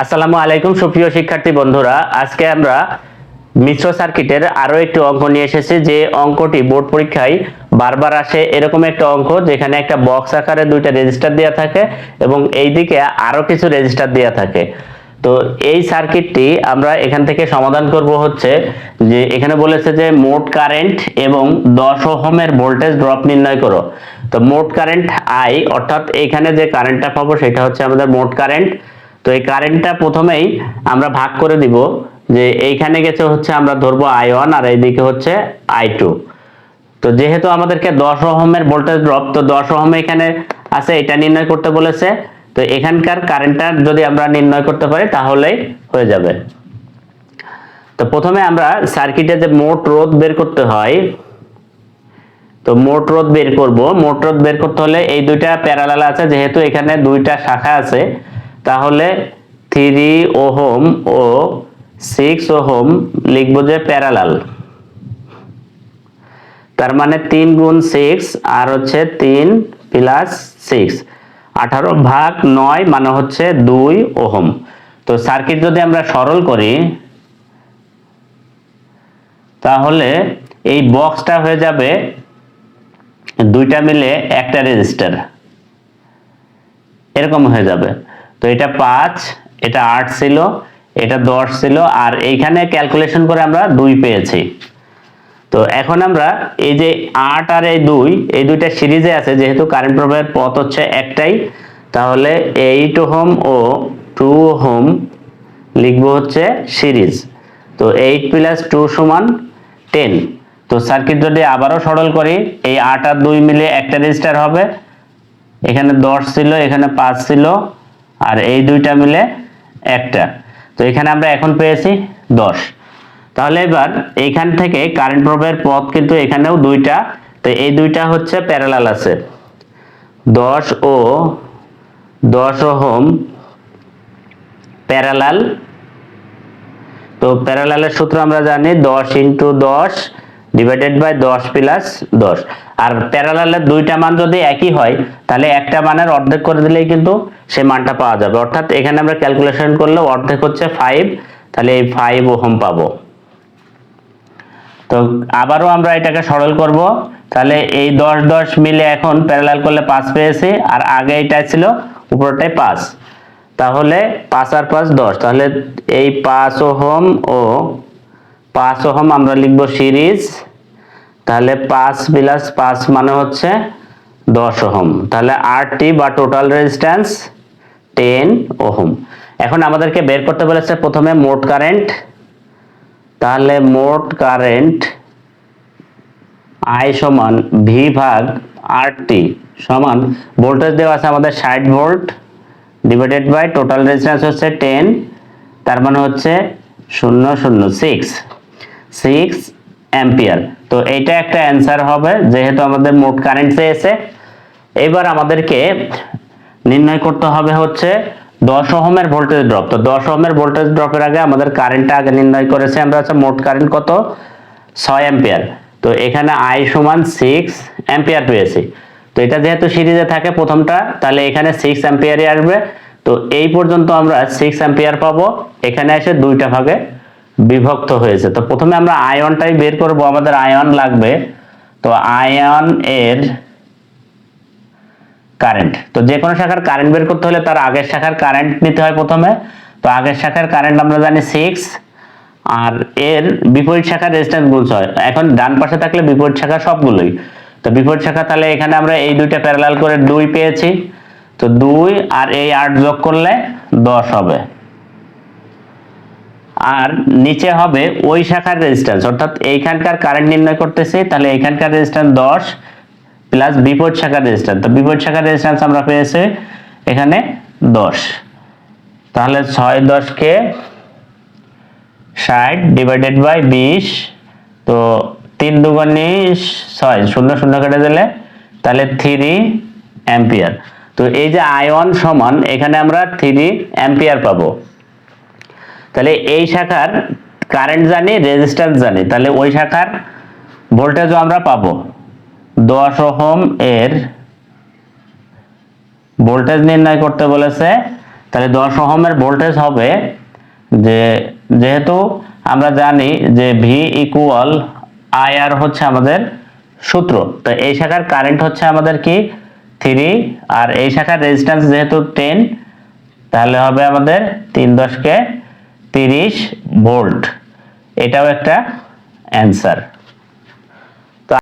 আসসালামু আলাইকুম, সুপ্রিয় শিক্ষার্থী বন্ধুরা। আজকে আমরা মিশ্র সার্কিটের আরও একটি অঙ্ক নিয়ে এসেছি, যে অঙ্কটি বোর্ড পরীক্ষায় বারবার আসে এরকম একটা অঙ্ক, যেখানে একটা বক্স আকারে দুইটা রেজিস্টার দেওয়া থাকে এবং এই দিকে আরও কিছু রেজিস্টার দেওয়া থাকে। তো এই সার্কিটটি আমরা এখান থেকে সমাধান করব হচ্ছে যে এখানে বলেছে যে মোট কারেন্ট এবং দশ ওহমের ভোল্টেজ ড্রপ নির্ণয় করো। তো মোট কারেন্ট আই অর্থাৎ এখানে যে কারেন্টটা পাবো সেটা হচ্ছে আমাদের মোট কারেন্ট তো এই কারেন্টটা প্রথমেই আমরা ভাগ করে দিব যে এইখানে গেছে হচ্ছে আমরা ধরবো আই ওয়ান আর এইদিকে হচ্ছে আই টু তো যেহেতু আমাদেরকে দশ ওহমের ভোল্টেজ ড্রপ তো দশ ওহম এখানে আছে, এটা নির্ণয় করতে বলেছে। তো এখানকার কারেন্টটা যদি আমরা নির্ণয় করতে পারি, তাহলেই হয়ে যাবে। তো প্রথমে আমরা সার্কিটে যে মোট রোধ বের করতে হয়, তো মোট রোধ বের করব। মোট রোধ বের করতে হলে এই দুইটা প্যারালাল আছে, যেহেতু এখানে দুইটা শাখা আছে তাহলে থ্রি ওহম ও সিক্স ওহম লিখব যে প্যারালাল। তার মানে তিন গুণ সিক্স আর হচ্ছে তিন প্লাস সিক্স। আঠারো ভাগ নয় মানে হচ্ছে দুই ওহম। তো সার্কিট যদি আমরা সরল করি, তাহলে এই বক্সটা হয়ে যাবে দুইটা মিলে একটা রেজিস্টার। এরকম হয়ে যাবে। তো এটা পাঁচ, এটা আট ছিল, এটা দশ ছিল, আর এইখানে ক্যালকুলেশন করে আমরা দুই পেয়েছি। তো এখন আমরা এই যে আট আর এই দুই, এই দুইটা সিরিজে আছে, যেহেতু কারেন্ট প্রবাহের পথ হচ্ছে একটাই, তাহলে এইট হোম ও টু হোম লিখব হচ্ছে সিরিজ। তো এইট প্লাস টু সমান টেন তো সার্কিট যদি আবারও সরল করি, এই আট আর দুই মিলে একটা রেজিস্টার হবে। এখানে দশ ছিল, এখানে পাঁচ ছিল আর এই দুইটা মিলে একটা। তো এখানে আমরা এখন পেয়েছি দশ। তাহলে এবার এইখান থেকে কারেন্ট প্রবাহের পথ কিন্তু এখানেও দুইটা। তো এই দুইটা হচ্ছে প্যারালাল আছে। দশ ও দশ ওহম প্যারালাল তো প্যারালালের সূত্র আমরা জানি দশ ইন্টু দশ ডিভাইডেড বাই দশ প্লাস দশ। আর প্যারালালের দুইটা মান যদি একই হয়, তাহলে একটা মানের অর্ধেক করে দিলেই কিন্তু সেই মানটা পাওয়া যাবে। অর্থাৎ এখানে আমরা ক্যালকুলেশন করলে অর্ধেক হচ্ছে ফাইভ তাহলে এই ফাইভ ওহম পাবো। তো আবারও আমরা এটাকে সরল করব। তাহলে এই দশ দশ মিলে এখন প্যারালাল করলে পাঁচ পেয়েছি, আর আগে এটা ছিল উপরটাই পাঁচ। তাহলে পাঁচ আর পাঁচ দশ, তাহলে এই পাঁচ ওহম ও পাঁচ ওহম আমরা লিখব সিরিজ। তাহলে পাঁচ প্লাস পাঁচ মানে হচ্ছে দশ ওহম। তাহলে আরটি বা টোটাল রেজিস্ট্যান্স টেন ওহম। এখন আমাদেরকে বের করতে বলেছে প্রথমে মোট কারেন্ট। তাহলে মোট কারেন্ট আই সমান ভি ভাগ আর টি সমান ভোল্টেজ দেওয়া আছে আমাদের ষাট volt divided by total resistance হচ্ছে টেন, তার মানে হচ্ছে শূন্য শূন্য সিক্স সিক্স অ্যাম্পিয়ার। তো এইটা একটা অ্যান্সার হবে, যেহেতু আমাদের মোট কারেন্ট চেয়েছে এবার আমাদেরকে নির্ণয় করতে হবে হচ্ছে দশ ওহমের ভোল্টেজ ড্রপ তো দশ ওহমের ভোল্টেজ ড্রপের আগে আমাদের কারেন্টটা আগে নির্ণয় করেছে, আমরা হচ্ছে মোট কারেন্ট কত? ছয় অ্যাম্পিয়ার। তো এখানে আই সমান সিক্স অ্যাম্পিয়ার পেয়েছি। তো এটা যেহেতু সিরিজে থাকে প্রথমটা, তাহলে এখানে সিক্স অ্যাম্পিয়ারই আসবে। তো এই পর্যন্ত আমরা সিক্স অ্যাম্পিয়ার পাবো। এখানে এসে দুইটা ভাগে বিভক্ত হয়েছে। তো প্রথমে আমরা আয়নটাই বের করব, আমাদের আয়ন লাগবে। তো আয়ন এর কারেন্ট তো যে কোনো শাখার কারেন্ট বের করতে হলে তার আগের শাখার কারেন্ট নিতে হয় প্রথমে। তো আগের শাখার কারেন্ট আমরা জানি সিক্স আর এর বিপরীত শাখার রেজিস্ট্যান্স গুণছ হয় এখন ডান পাশে থাকলে বিপরীত শাখা সবগুলোই। তো বিপরীত শাখা তাহলে এখানে আমরা এই দুইটা প্যারালাল করে দুই পেয়েছি। তো দুই আর এই আট যোগ করলে দশ হবে। আর নিচে হবে ওই শাখার রেজিস্ট্যান্স অর্থাৎ এইখানকার কারেন্ট নির্ণয় করতেছি, তাহলে এইখানকার রেজিস্ট্যান্স দশ প্লাস বিপরীত শাখার রেজিস্ট্যান্স তো বিপরীত শাখার রেজিস্ট্যান্স আমরা পেয়েছি এখানে দশ। তাহলে ছয় দশকে ষাট ডিভাইডেড বাই বিশ, তো তিন দুগুণে ছয়, শূন্য শূন্য কেটে দিলে তাহলে থ্রি অ্যাম্পিয়ার তো এই যে আয়ন সমান, এখানে আমরা থ্রি অ্যাম্পিয়ার পাবো। তাহলে এই শাখার কারেন্ট জানি রেজিস্ট্যান্স জানি। তাহলে ওই শাখার ভোল্টেজও আমরা পাবো। দশ ওহম এর ভোল্টেজ নির্ণয় করতে বলেছে। তাহলে দশ ওহমের ভোল্টেজ হবে যে, যেহেতু আমরা জানি যে ভি ইকুয়াল আই আর হচ্ছে আমাদের সূত্র, তো এই শাখার কারেন্ট হচ্ছে আমাদের কি? থ্রি আর এই শাখার রেজিস্ট্যান্স যেহেতু টেন তাহলে হবে আমাদের তিন দশকে তিরিশ ভোল্ট। এটাও একটা অ্যান্সার।